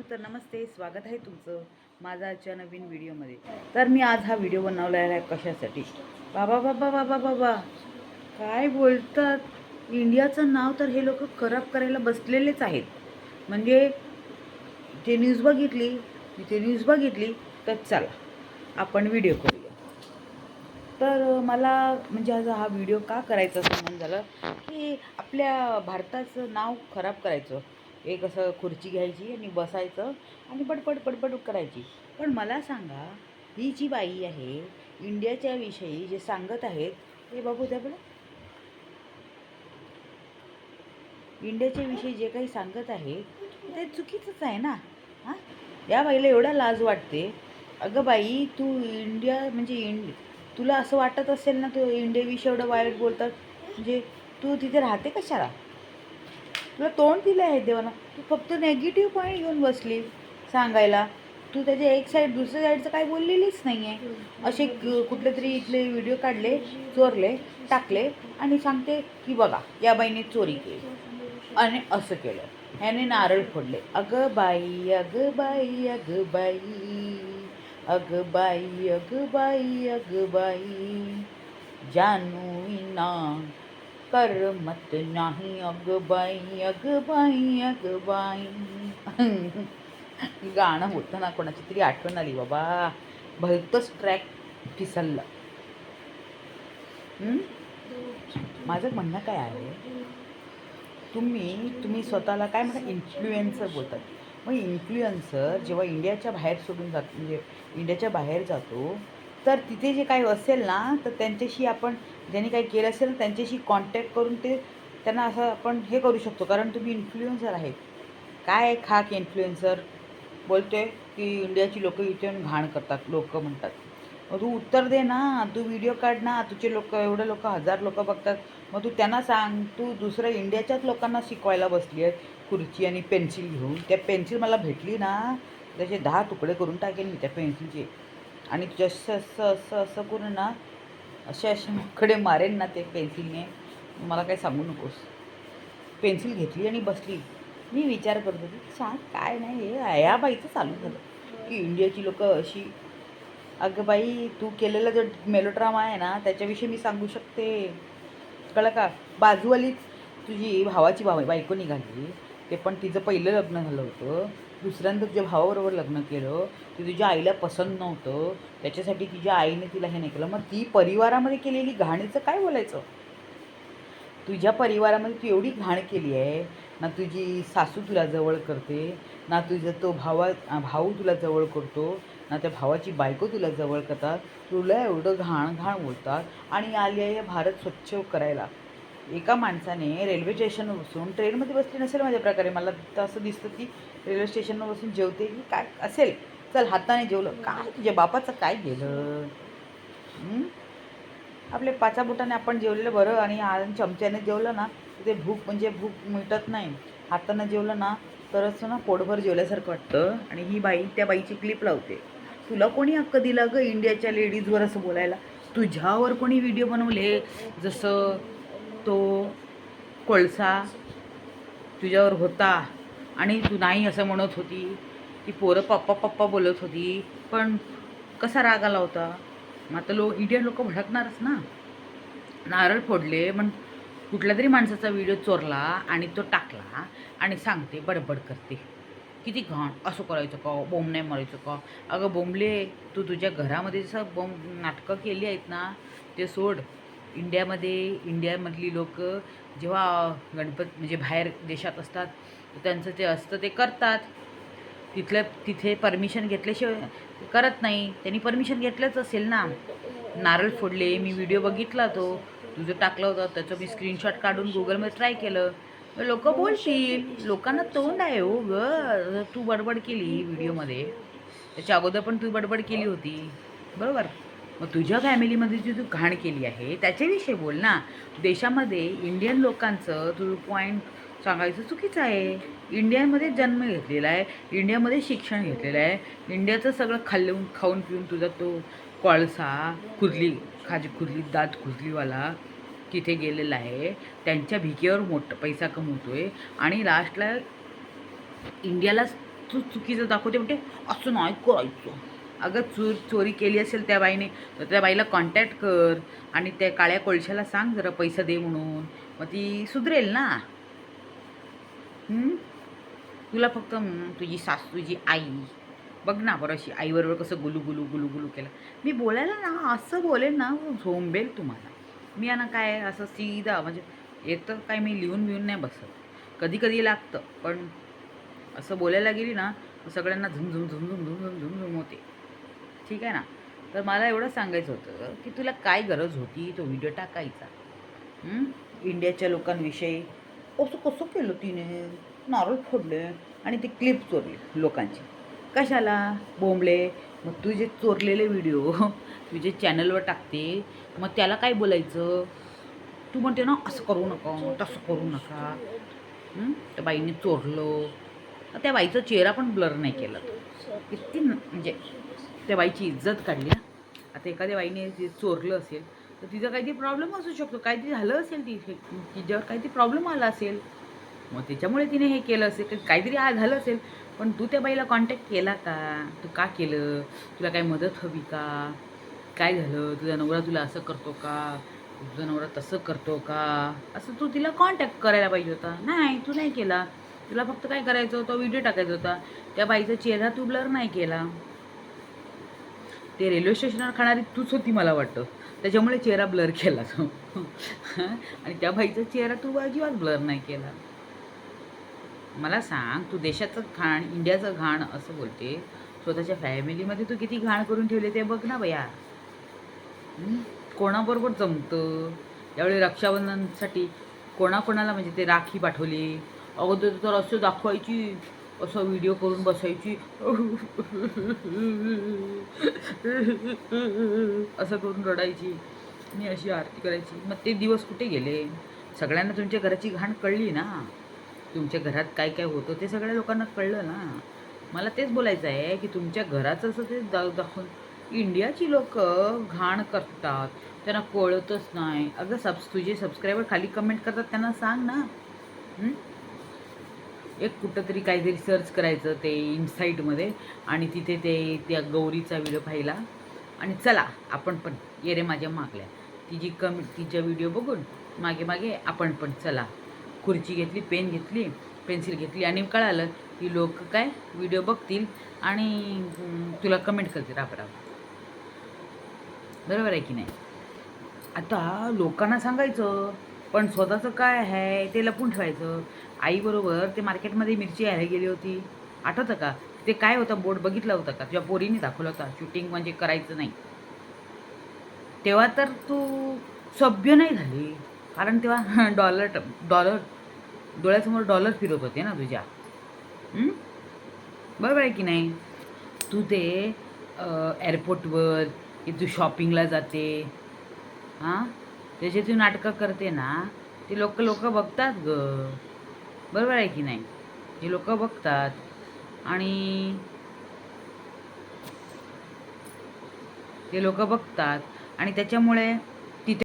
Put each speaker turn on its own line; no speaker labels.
तर नमस्ते स्वागत आहे तुमचं माझा आजच्या नवीन व्हिडिओमध्ये. तर मी आज हा व्हिडिओ बनवला आहे कशासाठी? बाबा बाबा बाबा बाबा काय बोलतात? इंडियाचं नाव तर हे लोक खराब करायला बसलेलेच आहेत. म्हणजे ते न्यूज बघितली ते न्यूज बघितली तर चला आपण व्हिडिओ करूया. तर मला म्हणजे आज हा व्हिडिओ का करायचा असं मन झालं की आपल्या भारताचं नाव खराब करायचं. एक असं खुर्ची घ्यायची आणि बसायचं आणि पटपट पटपट करायची. पण मला सांगा ही जी बाई आहे इंडियाच्या विषयी जे सांगत आहेत ते बघू द्या बरं इंडियाच्या विषयी जे काही सांगत आहे ते चुकीचंच आहे ना? हां? या बाईला एवढा लाज वाटते. अगं बाई तू इंडिया म्हणजे इंड तुला असं वाटत असेल ना तू इंडियाविषयी एवढं वाईट बोलतात? म्हणजे तू तिथे राहते कशाला तुला तोंड दिलं आहे देवानं. तू फक्त नेगेटिव्ह पॉईंट घेऊन बसली सांगायला. तू त्याच्या एक साईड दुसऱ्या साईडचं काय बोललेलीच नाही आहे असे क- कुठले तरी इथले व्हिडिओ काढले चोरले टाकले आणि सांगते की बघा या बाईने चोरी केली. आणि असं केलं. ह्याने नारळ फोडले. अगं बाई अगं बाई अगं बाई अगं बाई अगं बाई अगं बाई. जानू ना करमत नाही अगं बाई अगं बाई अगं बाई. गाणं होतं ना कोणाची तरी आठवण आली बाबा. भलतंच ट्रॅक फिसललं. माझं म्हणणं काय आहे? तुम्ही तुम्ही स्वतःला काय म्हणता? इन्फ्लुएन्सर बोलतात. मग इन्फ्लुएन्सर जेव्हा इंडियाच्या बाहेर सोडून जात म्हणजे इंडियाच्या बाहेर जातो तर तिथे जे काही असेल ना तर त्यांच्याशी आपण ज्यांनी काही केलं असेल त्यांच्याशी कॉन्टॅक्ट करून ते त्यांना असं आपण हे करू शकतो. कारण तुम्ही इन्फ्लुएन्सर आहेत. काय खाक इन्फ्लुएन्सर बोलतोय की इंडियाची लोक इथे येऊन घाण करतात लोक म्हणतात. मग तू उत्तर दे ना तू व्हिडिओ काढ ना तुझे लोक एवढे लोक हजार लोक बघतात. मग तू त्यांना सांग तू दुसऱ्या इंडियाच्याच लोकांना शिकवायला बसली आहे खुर्ची आणि पेन्सिल घेऊन. त्या पेन्सिल मला भेटली ना त्याचे दहा तुकडे करून टाकेन मी त्या पेन्सिलचे आणि जसं असं असं असं असं करून ना असे असे मुकडे मारेन ना ते पेन्सिलने. मला काही सांगू नकोस. पेन्सिल घेतली आणि बसली. मी विचार करत होती सांग काय नाही हे? या बाईचं चालू झालं. की इंडियाची लोक अशी अगं बाई तू केलेला जो मेलोड्रामा आहे ना त्याच्याविषयी मी सांगू शकते. कळलं का? बाजूवालीच तुझी भावाची भाव बायको निघाली. ते पण तिचं पहिलं लग्न झालं होतं. दुसऱ्यांदा तुझ्या भावाबरोबर लग्न केलं ते तुझ्या आईला पसंत नव्हतं. त्याच्यासाठी तिच्या आईने तिला हे नाही केलं. मग ती परिवारामध्ये केलेली घाणीचं काय बोलायचं? तुझ्या परिवारामध्ये तू एवढी घाण केली आहे. ना तुझी सासू तुला जवळ करते ना तुझं तो भावा भाऊ तुला जवळ करतो ना त्या भावाची बायको तुला जवळ करतात. तुला एवढं घाण घाण बोलतात. आणि आली आहे भारत स्वच्छ करायला. एका माणसाने रेल्वे स्टेशनवर बसून ट्रेनमध्ये बसली नसेल माझ्या प्रकारे मला तर असं दिसतं की रेल्वे स्टेशनवर बसून जेवते की काय असेल. चल हाताने जेवलं. काय तुझ्या बापाचं काय गेलं? आपले पाचा बोटाने आपण जेवलेलं बरं आणि चमच्याने जेवलं ना तर ते भूक म्हणजे भूक मिटत नाही. हातानं जेवलं ना तरच ना पोटभर जेवल्यासारखं वाटतं. आणि ही बाई त्या बाईची क्लिप लावते. तुला कोणी हक्क दिला ग इंडियाच्या लेडीजवर असं बोलायला? तुझ्यावर कोणी व्हिडिओ बनवले? जसं तो कोळसा तुझ्यावर होता. आणि तू नाही असं म्हणत होती ती पोरं पप्पा पप्पा बोलत होती. पण कसा राग आला होता? मग आता लोक इंडियन लोक भडकणारच ना. नारळ फोडले पण कुठल्या तरी माणसाचा व्हिडिओ चोरला आणि तो टाकला आणि सांगते बडबड करते. किती घाण असं करायचं का? बोंब नाही मारायचं का? अगं बोंबले तू तुझ्या घरामध्ये जसं बोंब नाटकं केली आहेत ना ते सोड. इंडियामध्ये इंडियामधली लोक जेव्हा गणपत म्हणजे बाहेर देशात असतात तर त्यांचं ते असतं ते करतात. तिथलं तिथे परमिशन घेतल्याशिवाय करत नाही. त्यांनी परमिशन घेतलंच असेल ना. नारळ फोडले मी व्हिडिओ बघितला तो. तुझं टाकलं होतं त्याचं मी स्क्रीनशॉट काढून गुगलमध्ये ट्राय केलं. लोक बोलतील. लोकांना तोंड आहे हो ग. तू बडबड केली व्हिडिओमध्ये. त्याच्या अगोदर पण तू बडबड केली होती. बरोबर? मग तुझ्या फॅमिलीमध्ये जी तू घाण केली आहे त्याच्याविषयी बोल ना. देशामध्ये इंडियन लोकांचं तुझं पॉईंट सांगायचं चुकीचं आहे. इंडियामध्ये जन्म घेतलेला आहे इंडियामध्ये शिक्षण घेतलेलं आहे. इंडियाचं सगळं खाल्लून खाऊन पिऊन तुझा तो कोळसा खुदली खाजी खुदली दात खुदलीवाला तिथे गेलेला आहे. त्यांच्या भिकेवर मोठं पैसा कमवतो आहे आणि लास्टला इंडियालाच तू चुकीचं दाखवते म्हणते असं नाही करायचं. अगं चूर चोरी केली असेल त्या बाईने तर त्या बाईला कॉन्टॅक्ट कर आणि त्या काळ्या कोळशाला सांग जरा पैसा दे म्हणून. मग ती सुधरेल ना. तुला फक्त तुझी सासू तुझी आई. बघ ना बरं अशी आईबरोबर कसं गुलू गुलू गुलू गुलू केलं. मी बोलायला ना असं बोलेल ना झोंबेल तुम्हाला. मी ना काय असं सीधा म्हणजे एक तर काय मी लिहून बिहून नाही बसत. कधी कधी लागतं पण असं बोलायला गेली ना सगळ्यांना झुम झुम झुम झुम झुम झुम झुम होते. ठीक आहे ना? तर मला एवढं सांगायचं होतं की तुला काय गरज होती? तो व्हिडिओ टाकायचा. इंडियाच्या लोकांविषयी. असं कसं केलं तिने? नारळ फोडले आणि ते क्लिप चोरली लोकांची. कशाला? बोंबले? मग तुझे चोरलेले व्हिडिओ तुझे चॅनलवर टाकते मग त्याला काय बोलायचं? तू म्हणते ना असं करू नका तसं करू नका. त्या बाईने चोरलं. त्या बाईचा चेहरा पण ब्लर नाही केला. तो किती म्हणजे त्या बाईची इज्जत काढली ना आता एखाद्या बाईने जे चोरलं असेल तर तिचा काहीतरी प्रॉब्लेम असू शकतो. काहीतरी झालं असेल ती तिच्यावर काहीतरी प्रॉब्लेम आला असेल. मग त्याच्यामुळे तिने हे केलं असेल काहीतरी आ झालं असेल. पण तू त्या बाईला कॉन्टॅक्ट केला का? तू का केलं? तुला काही मदत हवी का? काय झालं? तुझा नवरा तुला असं करतो का? तुझा नवरा तसं करतो का? असं तू तिला कॉन्टॅक्ट करायला पाहिजे होता. नाही तू नाही केला. तुला फक्त काय करायचं होतं? व्हिडिओ टाकायचा होता. त्या बाईचा चेहरा तू ब्लर नाही केला. ते रेल्वे स्टेशनवर खाणारी तूच होती मला वाटतं. त्याच्यामुळे चेहरा ब्लर केला तो. आणि त्या बाईचा चेहरा तू अजिबात ब्लर नाही केला. मला सांग तू देशाचं घाण इंडियाचं घाण असं बोलते. स्वतःच्या फॅमिलीमध्ये तू किती घाण करून ठेवले ते बघ ना बया कोणाबरोबर जमतं? त्यावेळी रक्षाबंधनसाठी कोणाकोणाला म्हणजे ते राखी पाठवली? अगोदर तर असं दाखवायची. असं व्हिडिओ करून बसायची. असं करून रडायची. मी अशी आरती करायची. मग ते दिवस कुठे गेले? सगळ्यांना तुमच्या घराची घाण कळली ना? तुमच्या घरात काय काय होतं ते सगळ्या लोकांना कळलं ना? मला तेच बोलायचं आहे की तुमच्या घराचं असं ते दा दाखवून इंडियाची लोक घाण करतात. त्यांना कळतच नाही. अगं सब तुझे सबस्क्रायबर खाली कमेंट करतात त्यांना सांग ना. एक कुठंतरी काहीतरी सर्च करायचं ते इनसाईटमध्ये आणि तिथे ते त्या गौरीचा व्हिडिओ पाहिला. आणि चला आपण पण ये रे माझ्या मागल्या. तिची कमी तिच्या व्हिडिओ बघून मागे मागे आपण पण चला. खुर्ची घेतली पेन घेतली पेन्सिल घेतली. आणि कळालं की लोक काय व्हिडिओ बघतील आणि तुला कमेंट करतील. रापराप बरोबर आहे की नाही? आता लोकांना सांगायचं पण स्वतःचं काय आहे ते लपून ठेवायचं. आईबरोबर ते मार्केटमध्ये मिरची यायला गेली होती. आठवतं का? ते काय होतं? बोर्ड बघितलं होतं का? तुझ्या पोरीने दाखवलं होता. शूटिंग म्हणजे करायचं नाही. तेव्हा तर तू सभ्य नाही झाली. कारण तेव्हा डॉलर डॉलर डोळ्यासमोर डॉलर फिरत होते ना तुझ्या. बरोबर आहे की नाही? तू ते एअरपोर्टवर की तू शॉपिंगला जाते. हां? त्याचे तू नाटकं करते ना? ते लोक लोक बघतात ग. बरोबर आहे की नाही? जे लोक बघतात आणि ते लोक बघतात आणि त्याच्यामुळे